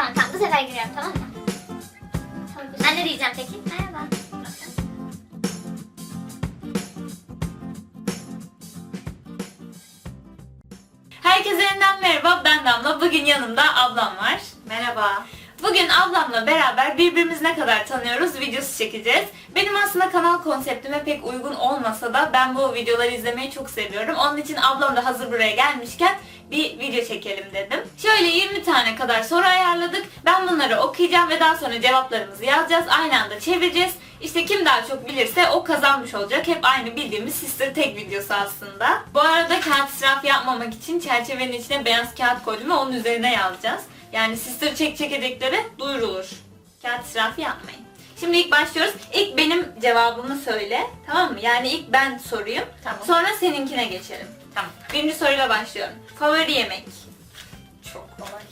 Tamam tamam bu sefer giriyorum tamam mı? Tamam, ben ne diyeceğim peki? Merhaba. Herkese yeniden merhaba. Ben Damla. Bugün yanımda ablam var. Merhaba. Bugün ablamla beraber birbirimizi ne kadar tanıyoruz videosu çekeceğiz. Benim aslında kanal konseptime pek uygun olmasa da ben bu videoları izlemeyi çok seviyorum. Onun için ablam da hazır buraya gelmişken bir video çekelim dedim. Şöyle 20 tane kadar soru ayarladık. Ben bunları okuyacağım ve daha sonra cevaplarımızı yazacağız. Aynı anda çevireceğiz. İşte kim daha çok bilirse o kazanmış olacak. Hep aynı bildiğimiz Sister Tek videosu aslında. Bu arada kağıt israfı yapmamak için çerçevenin içine beyaz kağıt koydum ve onun üzerine yazacağız. Yani Sister çek çekirdekleri duyurulur. Kağıt israfı yapmayın. Şimdi ilk başlıyoruz. İlk benim cevabımı söyle. Tamam mı? Yani ilk ben sorayım. Tamam. Sonra seninkine geçelim. Tamam. Birinci soruyla başlıyorum. Favori yemek? Çok kolay.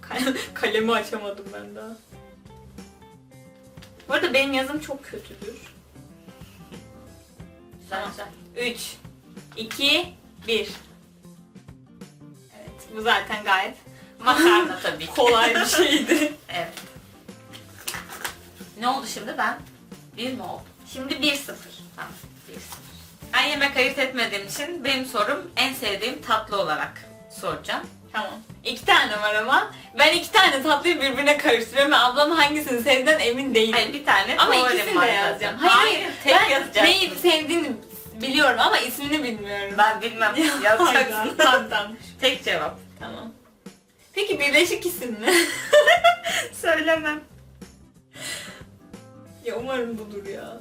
Kal- Kalemi açamadım ben daha. Bu arada benim yazım çok kötüdür. Tamam. güzel. 3, 2, 1. Bu zaten gayet Makarna tabii ki. kolay bir şeydi. Evet. Ne oldu şimdi ben? Bir mi oldu? Şimdi 1-0. Tamam. Bir sıfır. Ben yemek ayırt etmediğim için benim sorum en sevdiğim tatlı olarak soracağım. Tamam. İki tane var ama ben iki tane tatlıyı birbirine karıştırıyorum ve ablam hangisini sevdiğinden emin değilim. Hayır bir tane ama favorim ikisini var de zaten. yazacağım. Hayır, hayır. tek ben yazacaksın. neyi sevdiğini biliyorum ama ismini bilmiyorum. Ben bilmem. Yazacaksın. tamam tamam. tek cevap. Tamam. Peki birleşik isim mi? Söylemem. ya umarım budur ya.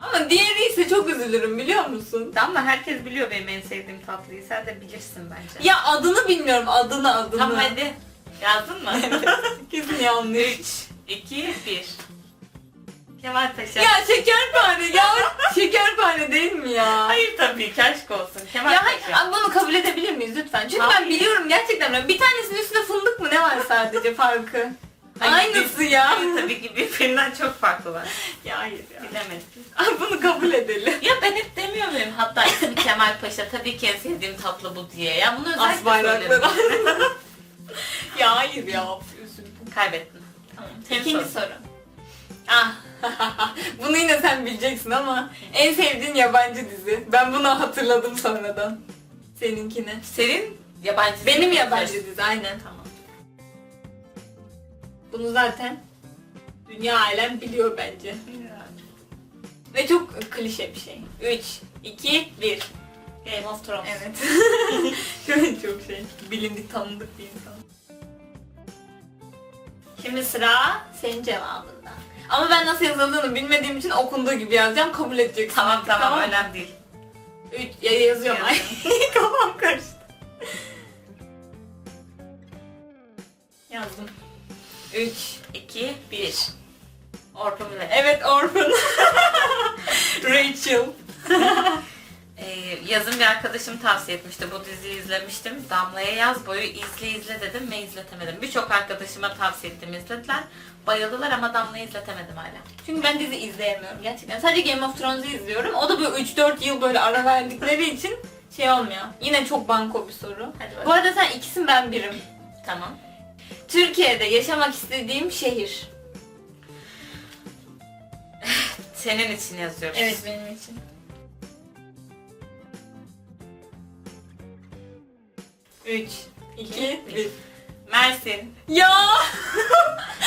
Ama diğeri ise çok üzülürüm biliyor musun? Ama herkes biliyor benim en sevdiğim tatlıyı. Sen de bilirsin bence. Ya adını bilmiyorum adını adını. Tamam hadi. Yazdın mı? Kesin yanlış. 3, 2, 1. Kemal Paşa. ya şekerpare ya şekerpare değil mi ya? Hayır tabii ki aşk olsun. Kemal Ya Paşa. hayır, bunu kabul edebilir miyiz lütfen? Çünkü ben Hayır. biliyorum gerçekten. Bir tanesinin üstünde fındık mı ne var sadece farkı? Hayır, Aynısı bir- ya. Tabii ki birbirinden çok farklılar. Ya hayır ya. Bilemedim. Bunu kabul edelim. Ya ben hep demiyor muyum? Hatta ismi Kemal Paşa tabii ki en sevdiğim tatlı bu diye. Ya bunu As özellikle bayrakları. söyledim. ya hayır ya. Üzüldüm. Kaybettin. Tamam. Senin İkinci sorun. soru. Ah. bunu yine sen bileceksin ama en sevdiğin yabancı dizi. Ben bunu hatırladım sonradan. Seninkini. Senin yabancı Benim dil yabancı dizi aynen. Tamam. Bunu zaten dünya alem biliyor bence. Ve çok klişe bir şey. 3, 2, 1. Game of Thrones. Evet. Şöyle çok şey. Bilindik tanındık bir insan. Şimdi sıra senin cevabında. Ama ben nasıl yazıldığını bilmediğim için okunduğu gibi yazacağım. Kabul edeceksin. Tamam tamam, mı? önemli değil. Üç, ya yazıyorum. Ay, kafam karıştı. Yazdım. 3, 2, 1. Orta Millet. Evet Orphan. Rachel. Yazın bir arkadaşım tavsiye etmişti. Bu diziyi izlemiştim. Damla'ya yaz boyu izle izle dedim ve izletemedim. Birçok arkadaşıma tavsiye ettim izlediler. Bayıldılar ama Damla'yı izletemedim hala. Çünkü ben dizi izleyemiyorum gerçekten. Sadece Game of Thrones'u izliyorum. O da böyle 3-4 yıl böyle ara verdikleri için şey olmuyor. Yine çok banko bir soru. Hadi. Bu arada sen ikisin ben birim. Tamam. Türkiye'de yaşamak istediğim şehir. Senin için yazıyoruz. benim için. Üç, iki, bir. Mersin. Ya!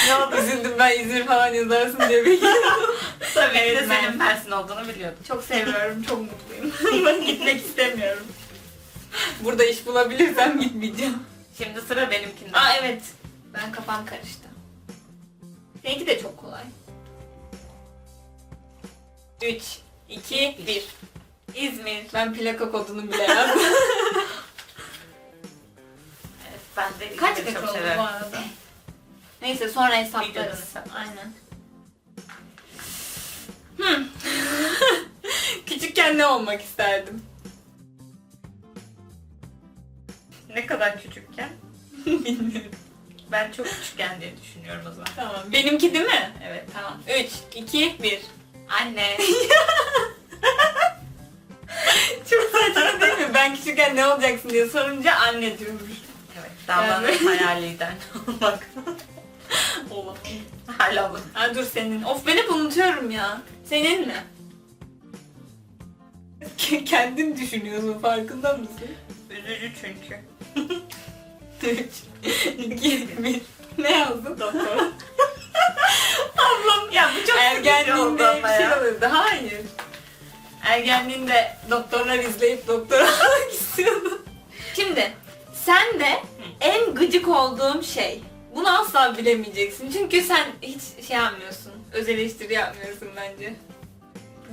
Ne oldu? Üzüldüm ben İzmir falan yazarsın diye bekliyordum. Tabii Evet, de senin Mersin olduğunu biliyordum. Çok seviyorum, çok mutluyum. ben gitmek istemiyorum. Burada iş bulabilirsem gitmeyeceğim. Şimdi sıra benimkinde. Aa evet. Ben kafam karıştı. Seninki de çok kolay. 3, 2, 1. İzmir. Ben plaka kodunu bile yazdım. Ben de Kaç dakika çok oldu severim. bu arada? Neyse sonra hesaplarız. hesap. Aynen. Hmm. Küçükken ne olmak isterdim? Ne kadar küçükken? Bilmiyorum. Ben çok küçükken diye düşünüyorum o zaman. Tamam. Benimki değil mi? Evet. Tamam. 3, 2, 1. Anne. Çok saçma değil mi? Ben küçükken ne olacaksın diye sorunca anne diyormuş. Damla'nın Yani. hayalinden olmak. Olamam. Hala bu. Ha dur senin. Of ben hep unutuyorum ya. Senin mi? Kendin düşünüyorsun farkında mısın? Üzücü çünkü. 3, 2, 1. Ne yazdın doktor? Ablam Ya bu çok ergenliğinde bir şey olurdu. Hayır. Ergenliğinde doktorlar izleyip doktor almak istiyordu. Şimdi sen de en gıcık olduğum şey. Bunu asla bilemeyeceksin. Çünkü sen hiç şey yapmıyorsun. Öz eleştiri yapmıyorsun bence.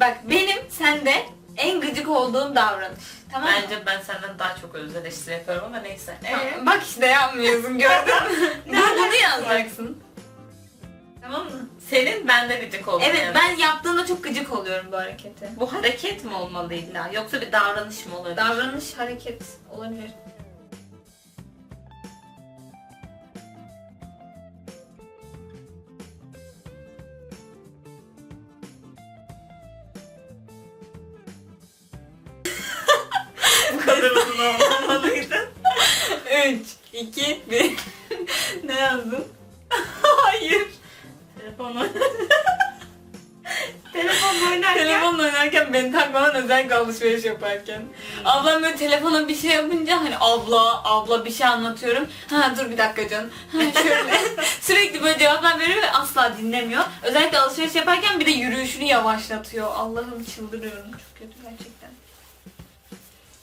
Bak benim sende en gıcık olduğum davranış. Tamam mı? Bence ben senden daha çok öz eleştiri yapıyorum ama neyse. Ee? Bak işte yapmıyorsun gördün mü? Bunu, bunu yazacaksın. Tamam mı? Senin bende gıcık olduğun Evet yani. ben yaptığında çok gıcık oluyorum bu harekete. Bu hareket mi olmalı illa yoksa bir davranış mı olabilir? Davranış, hareket olabilir. 3, 2, 1. ne yazdın? Hayır. Telefonu. Telefon oynarken. Telefonla oynarken beni takmadan özellikle alışveriş yaparken. Ablam böyle telefona bir şey yapınca hani abla abla bir şey anlatıyorum. Ha dur bir dakika canım. Ha şöyle. Sürekli böyle cevaplar veriyor ve asla dinlemiyor. Özellikle alışveriş yaparken bir de yürüyüşünü yavaşlatıyor. Allah'ım çıldırıyorum. Çok kötü gerçekten.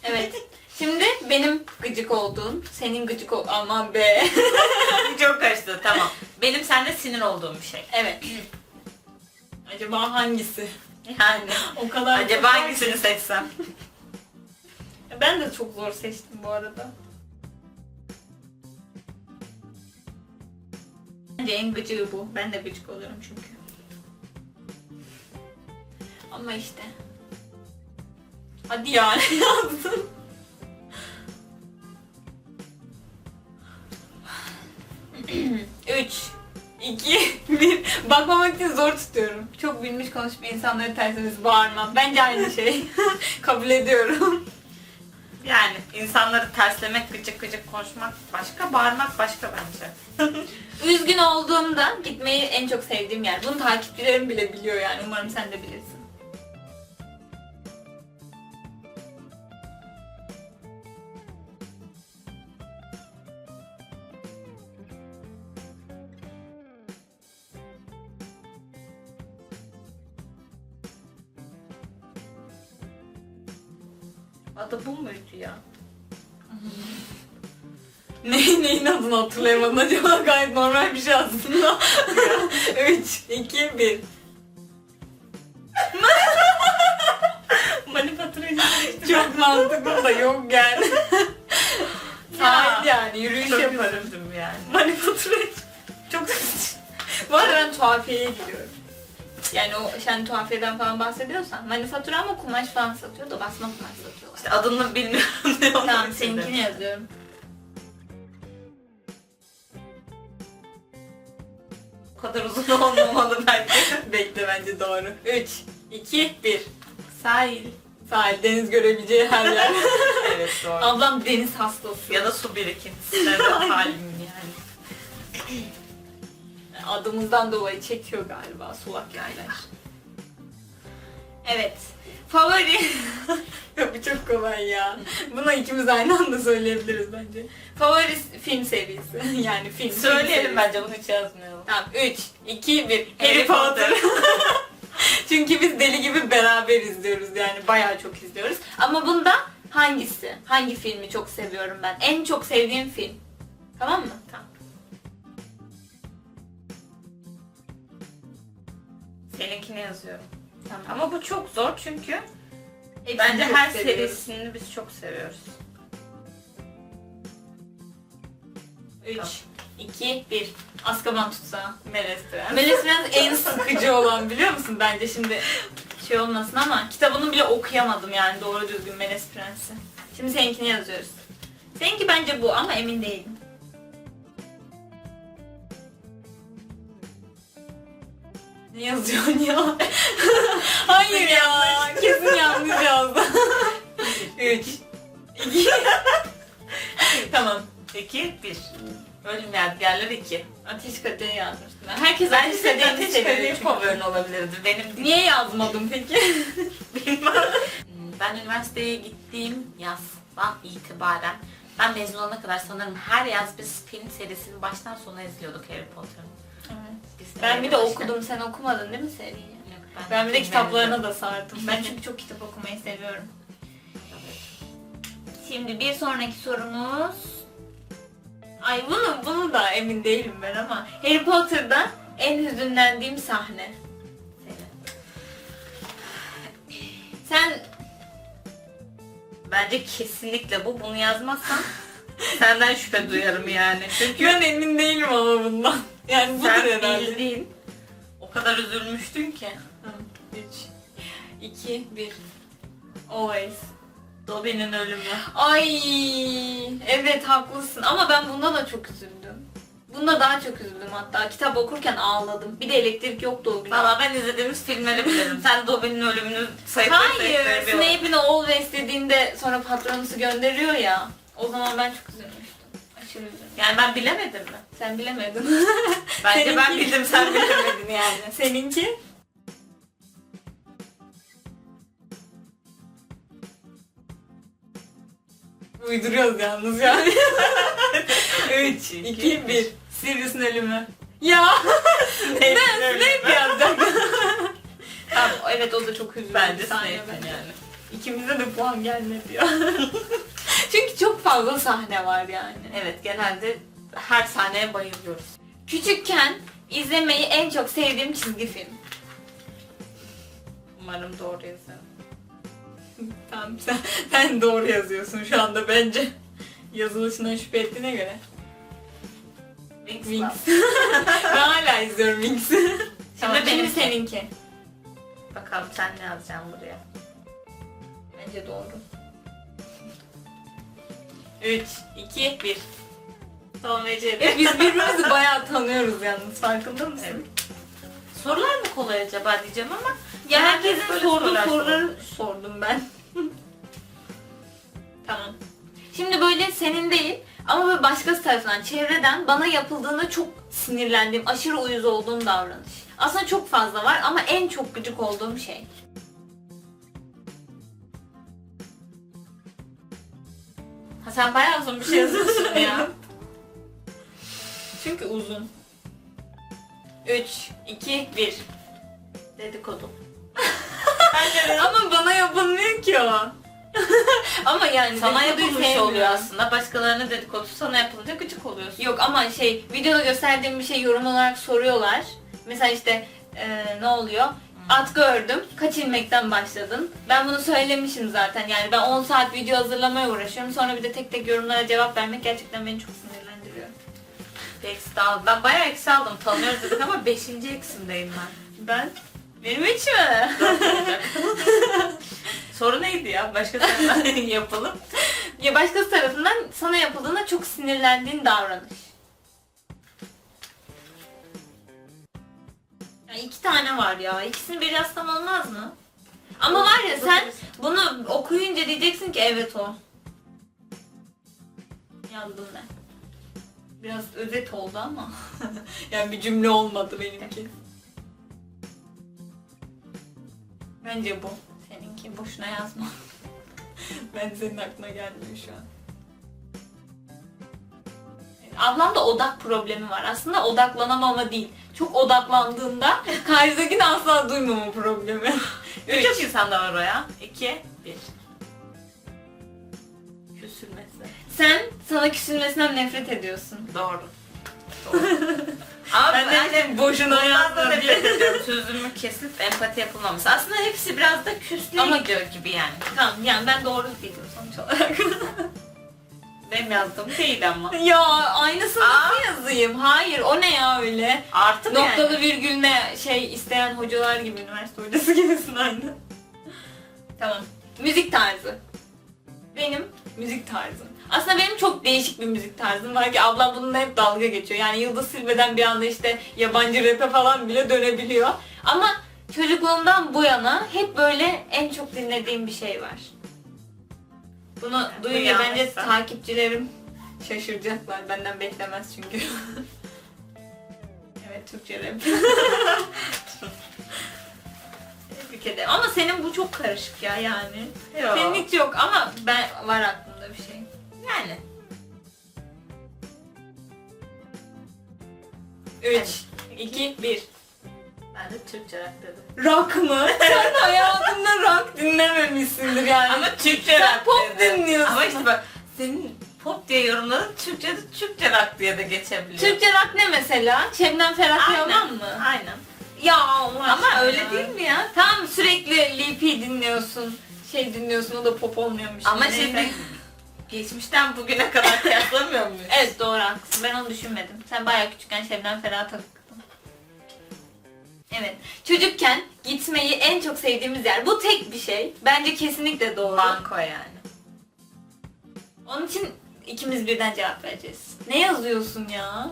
Evet. Şimdi benim gıcık olduğun, senin gıcık ol... Aman be. Çok karıştı tamam. Benim sende sinir olduğum bir şey. evet. Acaba hangisi? Yani. O kadar Acaba var hangisini ki. seçsem? Ben de çok zor seçtim bu arada. Bence en gıcığı bu. Ben de gıcık oluyorum çünkü. Ama işte. Hadi ya ne yazdın? Üç, iki, bir. Bakmamak için zor tutuyorum. Çok bilmiş konuşup insanları tersiniz bağırmam. Bence aynı şey. Kabul ediyorum. Yani insanları terslemek, gıcık gıcık konuşmak başka, bağırmak başka bence. Üzgün olduğumda gitmeyi en çok sevdiğim yer. Bunu takipçilerim bile biliyor yani. Umarım sen de bilirsin. Adı bu muydu ya? Ne, neyin adını hatırlayamadım acaba gayet normal bir şey aslında. 3, 2, 1. Manifaturacı Çok mantıklı da yok yani. Sahil yani yürüyüş Çok yaparım. üzüldüm yani. Manifaturacı. Çok arada ben tuhafiyeye gidiyorum. Yani o sen tuhafiyeden falan bahsediyorsan manifatura ama kumaş falan satıyor da basma kumaş satıyorlar. İşte adını bilmiyorum olduğunu Tamam seninkini yazıyorum. Bu kadar uzun olmamalı bence. Bekle bence doğru. 3, 2, 1. Sahil. Sahil, deniz görebileceği her yer. Evet doğru. Ablam deniz hastası. ya da su birikintisi. Halim yani. Adımızdan dolayı çekiyor galiba sulak yerler. Evet. Favori... ya bu çok kolay ya. Bunu ikimiz aynı anda söyleyebiliriz bence. Favori film serisi. yani film. film Söyleyelim serisi. bence bunu hiç yazmayalım. Tamam 3, 2, 1. Harry. Potter. Çünkü biz deli gibi beraber izliyoruz yani bayağı çok izliyoruz. Ama bunda hangisi? Hangi filmi çok seviyorum ben? En çok sevdiğim film. Tamam mı? Tamam. Seninkini yazıyorum. Tamam. Ama bu çok zor çünkü Hepsini bence çok her seviyoruz. serisini biz çok seviyoruz. 3, 2, 1. Azkaban Prens. Melis biraz en sıkıcı olan biliyor musun bence şimdi şey olmasın ama kitabını bile okuyamadım yani doğru düzgün Melis Prensi. Şimdi seninkini yazıyoruz. Seninki bence bu ama emin değilim. Ne yazıyorsun ya? Hayır ya. Kesin yanlış yazdım. 3 2 Tamam. 2, 1. Ölüm yadigarları 2. Ateş kadehi yazmıştım ben. Herkes ateş kadehini seviyor favorin olabilirdi. Benim. Niye yazmadım peki? Bilmem. Ben üniversiteye gittiğim yazdan itibaren ben mezun olana kadar sanırım her yaz biz film serisini baştan sona izliyorduk Harry Potter'ın. Ben bir de başka- okudum. Sen okumadın değil mi seriyi? Yok, Ben bir de kitaplarına da sardım. Ben çünkü çok kitap okumayı seviyorum. Şimdi bir sonraki sorumuz... Ay bunu, bunu da emin değilim ben ama Harry Potter'da en hüzünlendiğim sahne. Sen Bence kesinlikle bu. Bunu yazmazsan senden şüphe duyarım yani. Çünkü ben emin değilim ama bundan. Yani budur sen herhalde. bildiğin o kadar üzülmüştün ki. 3, 2, 1. Always. Dobby'nin ölümü. Ay evet haklısın ama ben bunda da çok üzüldüm. Bunda daha çok üzüldüm hatta. Kitap okurken ağladım. Bir de elektrik yoktu o gün. Valla ben izlediğimiz filmleri bilirim. Sen Dobby'nin ölümünü sayıp Hayır, Snape'in Always dediğinde sonra patronusu gönderiyor ya. O zaman ben çok üzülmüştüm. Üzüldüm. Yani ben bilemedim mi? Sen bilemedin. Bence ben Seninki- bildim sen bilemedin yani. Seninki? Uyduruyoruz yalnız yani. 3, 2, 1. Sirius'un ölümü. Ya! Ben Snape yazacak. tamam, evet o da çok üzüldü. Bence Snape'in yani. İkimize de puan gelmedi ya. Çok fazla sahne var yani. Evet genelde her sahneye bayılıyoruz. Küçükken izlemeyi en çok sevdiğim çizgi film. Umarım doğru yazarım. Tamam sen, sen doğru yazıyorsun şu anda bence. Yazılışından şüphe ettiğine göre. Wings. Wings. Ben hala izliyorum Wings'i. Tamam, Şimdi şimdi benimki. seninki. Bakalım sen ne yazacaksın buraya. Bence doğru. 3, 2, 1. Tom ve Jerry. Biz birbirimizi bayağı tanıyoruz yalnız farkında mısın? Evet. Sorular mı kolay acaba diyeceğim ama Ya herkesin sorduğu sorular soruları sordum ben. tamam. Şimdi böyle senin değil ama böyle başkası tarafından, çevreden bana yapıldığında çok sinirlendiğim, aşırı uyuz olduğum davranış. Aslında çok fazla var ama en çok gıcık olduğum şey. Ha sen bayağı uzun bir şey yazıyorsun ya. Çünkü uzun. 3, 2, 1. Dedikodu. Ama bana yapılmıyor ki o. ama yani Sana yapılmış oluyor aslında. Başkalarının dedikodusu sana yapılınca gıcık oluyorsun. Yok ama şey videoda gösterdiğim bir şey yorum olarak soruyorlar. Mesela işte e, ne oluyor? At gördüm. Kaç ilmekten başladın? Ben bunu söylemişim zaten. Yani ben 10 saat video hazırlamaya uğraşıyorum. Sonra bir de tek tek yorumlara cevap vermek gerçekten beni çok sinirlendiriyor. Bir eksi aldım. Ben bayağı eksi aldım. Tanıyoruz dedik ama 5. eksimdeyim ben. Ben? Benim hiç mi? Soru neydi ya? Başka senden yapalım. ya başkası tarafından sana yapıldığında çok sinirlendiğin davranış. Ya iki tane var ya. İkisini bir yazsam olmaz mı? Ama var ya sen bunu okuyunca diyeceksin ki evet o. Yazdım ben. Biraz özet oldu ama. yani bir cümle olmadı benimki. Bence bu. Seninki. Boşuna yazma. ben senin aklına gelmiyor şu an. Ablamda odak problemi var. Aslında odaklanamama değil. Çok odaklandığında karşıdakini asla duymama problemi. Üç. insan da var o ya. 2, 1. Küsülmesi. Sen sana küsülmesinden nefret ediyorsun. Doğru. Doğru. Ama Ben de boşuna yazdım nefret ediyorum. Sözümü kesip empati yapılmaması. Aslında hepsi biraz da küslüğe Ama- gidiyor gibi yani. Tamam yani ben doğru değilim sonuç olarak. Benim yazdığım değil ama. ya aynısını nasıl yazayım? Hayır o ne ya öyle? Artı mı Noktalı yani? virgül ne şey isteyen hocalar gibi üniversite hocası gibisin aynı. Tamam. Müzik tarzı. Benim müzik tarzım. Aslında benim çok değişik bir müzik tarzım var ki ablam bununla hep dalga geçiyor. Yani Yıldız Silve'den bir anda işte yabancı rap'e falan bile dönebiliyor. Ama çocukluğumdan bu yana hep böyle en çok dinlediğim bir şey var. Bunu bu duyunca bence takipçilerim Şaşıracaklar. Benden beklemez çünkü. evet Türkçe rap. Ederim. Ama senin bu çok karışık ya yani. Yok. Senin hiç yok ama ben var aklımda bir şey. Yani. 3, 2, 1. Ben de Türkçe rap dedim. Rock mı? Sen hayatında rock dinlememişsindir yani. Ama Türkçe Sen pop dedim. dinliyorsun. Ama işte bak senin pop diye yorumladın Türkçe de Türkçe rock diye de geçebiliyor. Türkçe rock ne mesela? Şebnem Ferah. Teoman mı? Aynen. Ya Allah Ama aşkına öyle değil mi ya? Tamam sürekli Lipi dinliyorsun. Şey dinliyorsun o da pop olmuyormuş. Ama Neyse. şimdi geçmişten bugüne kadar kıyaslamıyor muyuz? Evet doğru haklısın. Ben onu düşünmedim. Sen bayağı küçükken Şebnem Ferah'a takıldın. Evet. Çocukken gitmeyi en çok sevdiğimiz yer. Bu tek bir şey. Bence kesinlikle doğru. Banko yani. Onun için ikimiz birden cevap vereceğiz. Ne yazıyorsun ya?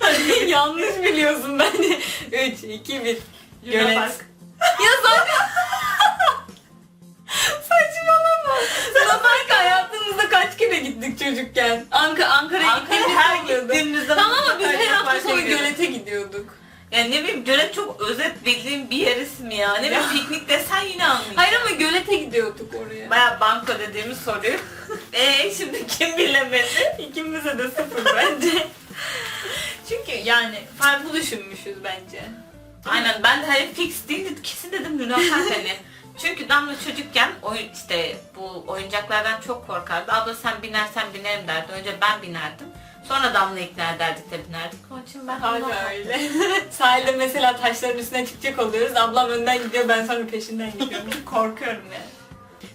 Yanlış biliyorsun bence. 3, 2, 1. Luna Park. Ya zaten... Saçmalama. Luna hayatımızda kaç kere gittik çocukken? Anka Ankara'ya Ankara'ya gittiğimizde her oluyordu. gittiğimizde Tamam ama biz her hafta sonu gölete gidiyorduk. Yani ne bileyim gölet çok özet bildiğim bir yer ismi ya. Ne bileyim piknik desen yine anlayacaksın. Hayır ama gölete gidiyorduk oraya. Baya banko dediğimiz soruyu. Eee şimdi kim bilemedi? İkimize de sıfır bence. Çünkü yani farklı düşünmüşüz bence. Aynen ben de hani fix değil de kesin dedim Park hani. Çünkü Damla çocukken oyun işte bu oyuncaklardan çok korkardı. Abla sen binersen binerim derdi. Önce ben binerdim. Sonra Damla ikna ederdik de binerdik. Onun için ben Hala öyle. Sahilde mesela taşların üstüne çıkacak oluyoruz. Ablam önden gidiyor ben sonra peşinden gidiyorum. Korkuyorum yani.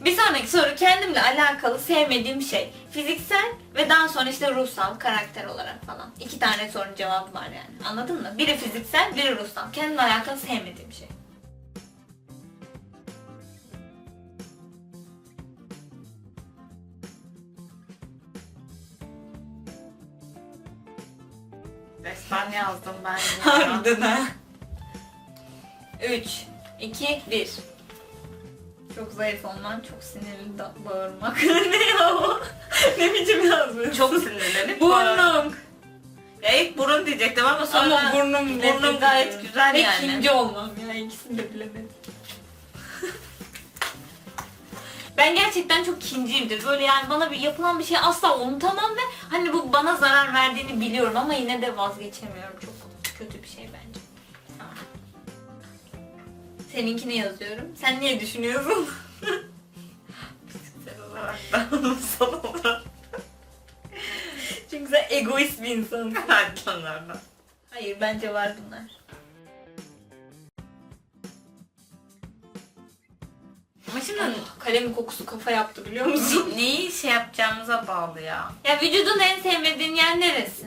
Bir sonraki soru kendimle alakalı sevmediğim şey. Fiziksel ve daha sonra işte ruhsal, karakter olarak falan. İki tane sorunun cevabı var yani. Anladın mı? Biri fiziksel, biri ruhsal. Kendimle alakalı sevmediğim şey. Destan yazdım ben. ya. Harbiden ha. 3, 2, 1. Çok zayıf olman, çok sinirli da bağırmak. ne ya o? ne biçim yazmış? Çok sinirlenip Burnum. Ya ilk burun diyecektim ama sonra Ama burnum burnum gayet güzel Ve yani. ikinci olmam ya ikisini de bilemedim. Ben gerçekten çok kinciyimdir. Böyle yani bana bir yapılan bir şey asla unutamam ve hani bu bana zarar verdiğini biliyorum ama yine de vazgeçemiyorum. Çok kötü bir şey bence. Seninkini yazıyorum. Sen niye düşünüyorsun? Fiziksel olarak da ruhsal olarak Çünkü sen egoist bir insansın. Hayır bence var bunlar. Kalemin kokusu kafa yaptı biliyor musun? neyi şey yapacağımıza bağlı ya. Ya vücudun en sevmediğin yer neresi?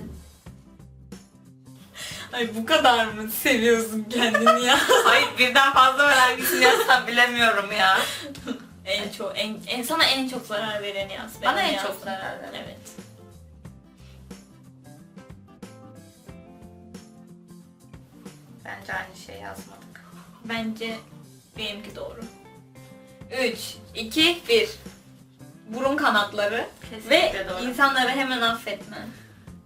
Ay bu kadar mı seviyorsun kendini ya? Hayır birden fazla var hangisini yazsam bilemiyorum ya. en çok en, en sana en çok zarar veren yaz. Bana en yazdım. çok zarar veren. Evet. Bence aynı şey yazmadık. Bence benimki doğru. 3 2 1 Burun kanatları Kesinlikle ve doğru. insanları hemen affetmen.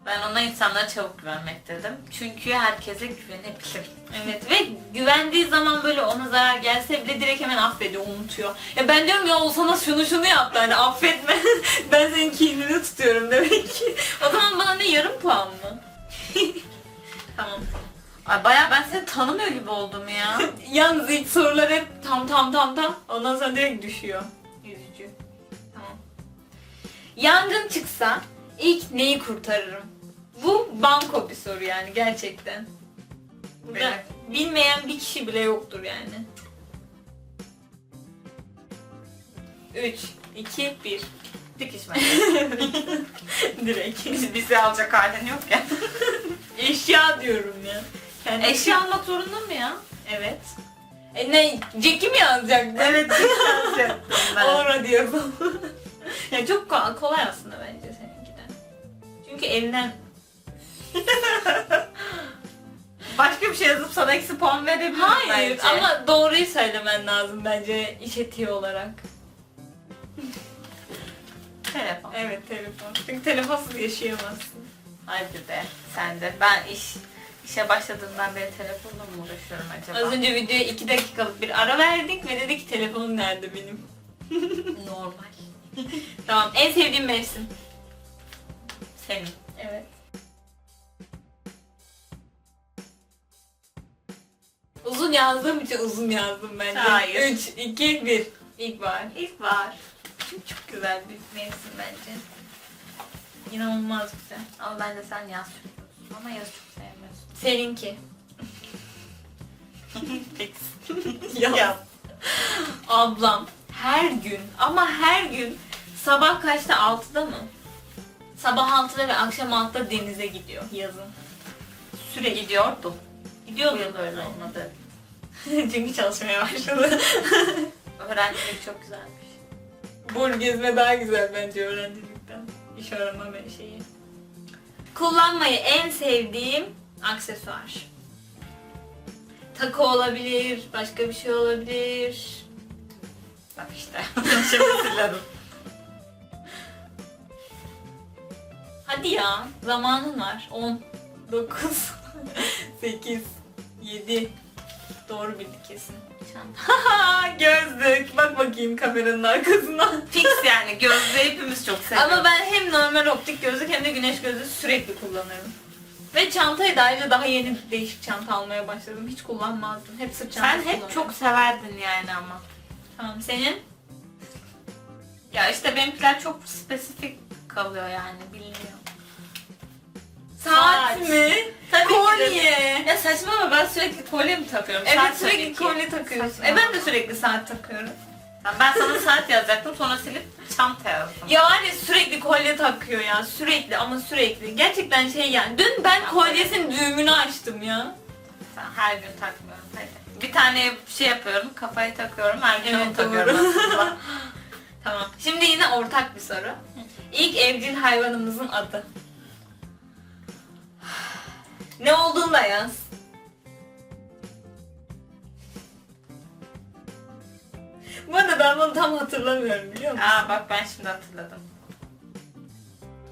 Ben ona insanlara çabuk güvenmek dedim. Çünkü herkese güvenebilirim. Evet ve güvendiği zaman böyle ona zarar gelse bile direkt hemen affediyor, unutuyor. Ya ben diyorum ya o sana şunu şunu yaptı hani affetme. ben senin kinini tutuyorum demek ki. O zaman bana ne yarım puan mı? tamam. Ay bayağı ben seni tanımıyor gibi oldum ya. Yalnız ilk sorular hep tam tam tam tam. Ondan sonra direkt düşüyor. Yüzücü. Tamam. Yangın çıksa ilk neyi kurtarırım? Bu banko bir soru yani gerçekten. Burada bilmeyen bir kişi bile yoktur yani. 3, 2, 1. Dikişme. Direkt. Bizi, bizi alacak halin yok ya. Eşya diyorum ya. Kendi Eşya almak zorunda mı ya? Evet. E ne? Jack'i mi yazacaktın? Evet yazacaktım ben. Olur hadi yazalım. ya çok ko- kolay aslında bence seninkiden. Çünkü elinden Başka bir şey yazıp sana eksi puan verebilirim Hayır bence. ama doğruyu söylemen lazım bence iş etiği olarak. telefon. Evet telefon. Çünkü telefonsuz yaşayamazsın. Hadi be sen de. Ben iş işe başladığımdan beri telefonla mı uğraşıyorum acaba? Az önce videoya 2 dakikalık bir ara verdik ve dedik ki telefonum nerede benim? Normal. Tamam en sevdiğim mevsim. Senin. Evet. Uzun yazdığım için uzun yazdım bence. Hayır. 3, 2, 1. İlkbahar. İlk var. Çok güzel bir mevsim bence. İnanılmaz güzel. Ama bence sen yaz çocuğusun. Ama yaz çok sevmiyorsun. Seninki. Peki. Yaz. Ablam her gün ama her gün sabah kaçta 6'da mı? Sabah 6'da ve akşam 6'da denize gidiyor yazın. Süre gidiyordum. Gidiyor Bu mu? yıl öyle olmadı. Çünkü çalışmaya başladı. Öğrencilik çok güzelmiş. Bol gezme daha güzel bence öğrencilikten. İş arama ve şeyi. Kullanmayı en sevdiğim aksesuar. Takı olabilir, başka bir şey olabilir. Bak işte. Şimdi. Hadi ya, zamanın var. 10, 9, 8, 7. Doğru bildik kesin. Çanta. Gözlük. Bak bakayım kameranın arkasına. Fix yani gözlüğü hepimiz çok seviyoruz. Ama ben hem normal optik gözlük hem de güneş gözlüğü sürekli kullanırım. Ve çantayı da ayrıca daha yeni değişik çanta almaya başladım. Hiç kullanmazdım. Hep sırt çantası sen hep çok severdin yani ama. Tamam senin? Ya işte benimkiler çok spesifik kalıyor yani biliniyor. Saat, Saat. mi? Tabii ki de- Kolye. Ya saçma ama ben sürekli kolye mi takıyorum? Evet Saat sürekli tabii ki. kolye takıyorsun. E ben de sürekli saat takıyorum. Tamam, Ben sana saat yazacaktım sonra silip çanta yazdım. Ya hani sürekli kolye takıyor ya. Sürekli ama sürekli. Gerçekten şey yani. Dün ben kolyesinin düğümünü açtım ya. Sen her gün takmıyorum. Hadi. Bir tane şey yapıyorum, kafayı takıyorum, her gün Evet, onu takıyorum doğru. aslında. Tamam. Şimdi yine ortak bir soru. İlk evcil hayvanımızın adı. Ne olduğunu da yaz. Bu arada ben bunu tam hatırlamıyorum biliyor musun? Aa bak ben şimdi hatırladım.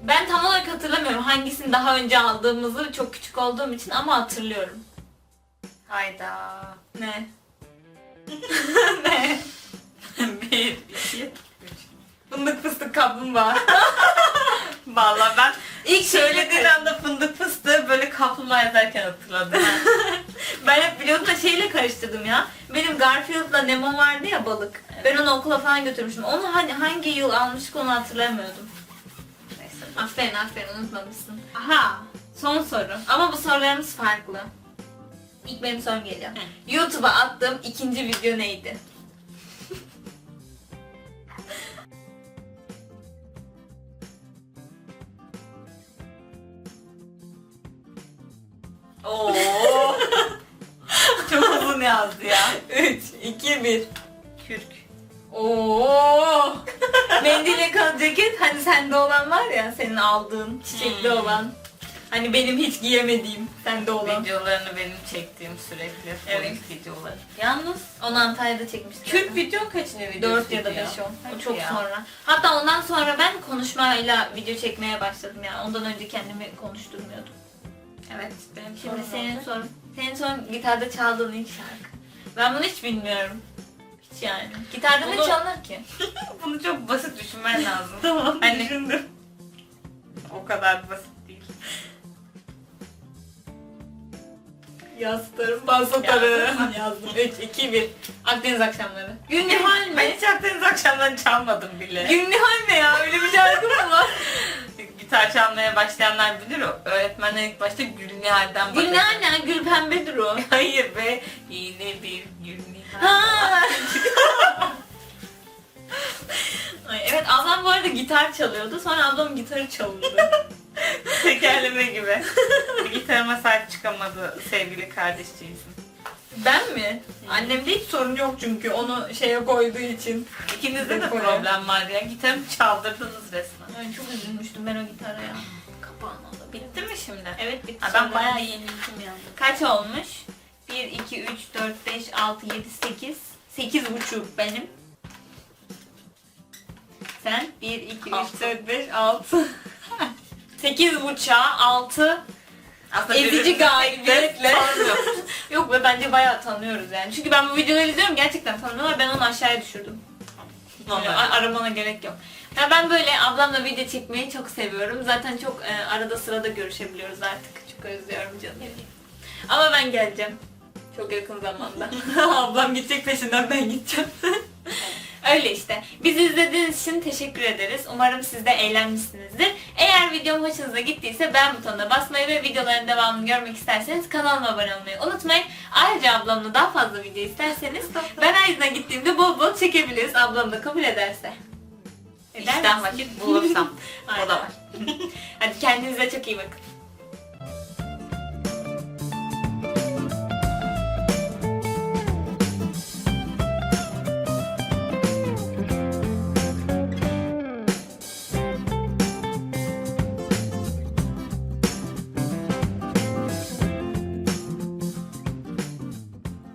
Ben tam olarak hatırlamıyorum hangisini daha önce aldığımızı çok küçük olduğum için ama hatırlıyorum. Hayda. Ne? ne? bir, iki, üç. Fındık fıstık kaplumbağa. Valla ben İlk söylediğin söylediğin anda fındık fıstığı böyle kaplumbağa yazarken hatırladım. Ben hep biliyordum da şeyle karıştırdım ya. Benim Garfield'la Nemo vardı ya balık. Ben onu okula falan götürmüştüm. Onu hani hangi yıl almıştık onu hatırlamıyordum. Neyse. Aferin aferin unutmamışsın. Aha son soru. Ama bu sorularımız farklı. İlk benim sorum geliyor. YouTube'a attığım ikinci video neydi? Oo. Çok uzun yazdı ya. 3, 2, 1. Kürk. Oo! Mendil yakalı ceket hani sende olan var ya senin aldığın çiçekli Hmm. olan. Hani benim hiç giyemediğim sende olan. Videolarını benim çektiğim sürekli. Evet. Evet. videoları. Yalnız Onu Antalya'da çekmiştim. Kürk video kaçıncı video? 4 ya da 5 o. O Hadi çok ya. sonra. Hatta ondan sonra ben konuşmayla video çekmeye başladım yani. Ondan önce kendimi konuşturmuyordum. Evet benim Şimdi senin oldu. sorun. Senin son gitarda çaldığın ilk şarkı. Ben bunu hiç bilmiyorum. Hiç yani. Gitarda ne Bunu- çalınır ki? Bunu çok basit düşünmen lazım. tamam Hani- düşündüm. o kadar basit Ben satarım. Yazdım. 3, 2, 1. Akdeniz akşamları. Gün Nihal Ben mi? hiç Akdeniz akşamlarını çalmadım bile. Gün Nihal ne ya? Öyle bir şarkı mı var? Gitar çalmaya başlayanlar bilir o. Öğretmenler ilk başta Gülnihal'den Gün Nihal ne? Gül pembedir o. Hayır be. Yine bir Gülnihal. Ha. Ay, evet ablam bu arada gitar çalıyordu. Sonra ablam gitarı çalındı. Tekerleme gibi. Gitarıma sahip çıkamadı sevgili kardeşciğizim. ben mi? Annemde hiç sorun yok çünkü onu şeye koyduğu için. İkinizde de Dekoya. problem var ya. Gitarımı çaldırdınız resmen. Ay çok üzülmüştüm ben o gitara ya. Kapağını alabilirim. Bitti mi şimdi? Evet bitti. Ha, ben bayağı yenildim yalnız. Kaç olmuş? 1, 2, 3, 4, 5, 6, 7, 8. 8 buçuk benim. Sen 1, 2, 3, Altı. 4, 5, 6. 8 buçuğa 6 Aslında Ezici tanımıyoruz. Yok be bence bayağı tanıyoruz yani. Çünkü ben bu videoları izliyorum gerçekten tanıyorlar. Ben onu aşağıya düşürdüm. Yani Normal. a- aramana gerek yok. Ya ben böyle ablamla video çekmeyi çok seviyorum. Zaten çok e, arada sırada görüşebiliyoruz artık. Çok özlüyorum canım. Ama ben geleceğim. Çok yakın zamanda. Ablam gidecek peşinden ben gideceğim. Öyle işte. Bizi izlediğiniz için teşekkür ederiz. Umarım siz de eğlenmişsinizdir. Eğer videom hoşunuza gittiyse beğen butonuna basmayı ve videoların devamını görmek isterseniz kanalıma abone olmayı unutmayın. Ayrıca ablamla daha fazla video isterseniz ben Aydın'a gittiğimde bol bol çekebiliriz. Ablam da kabul ederse. Eder İşten misin? vakit bulursam. o da var. Hadi kendinize çok iyi bakın.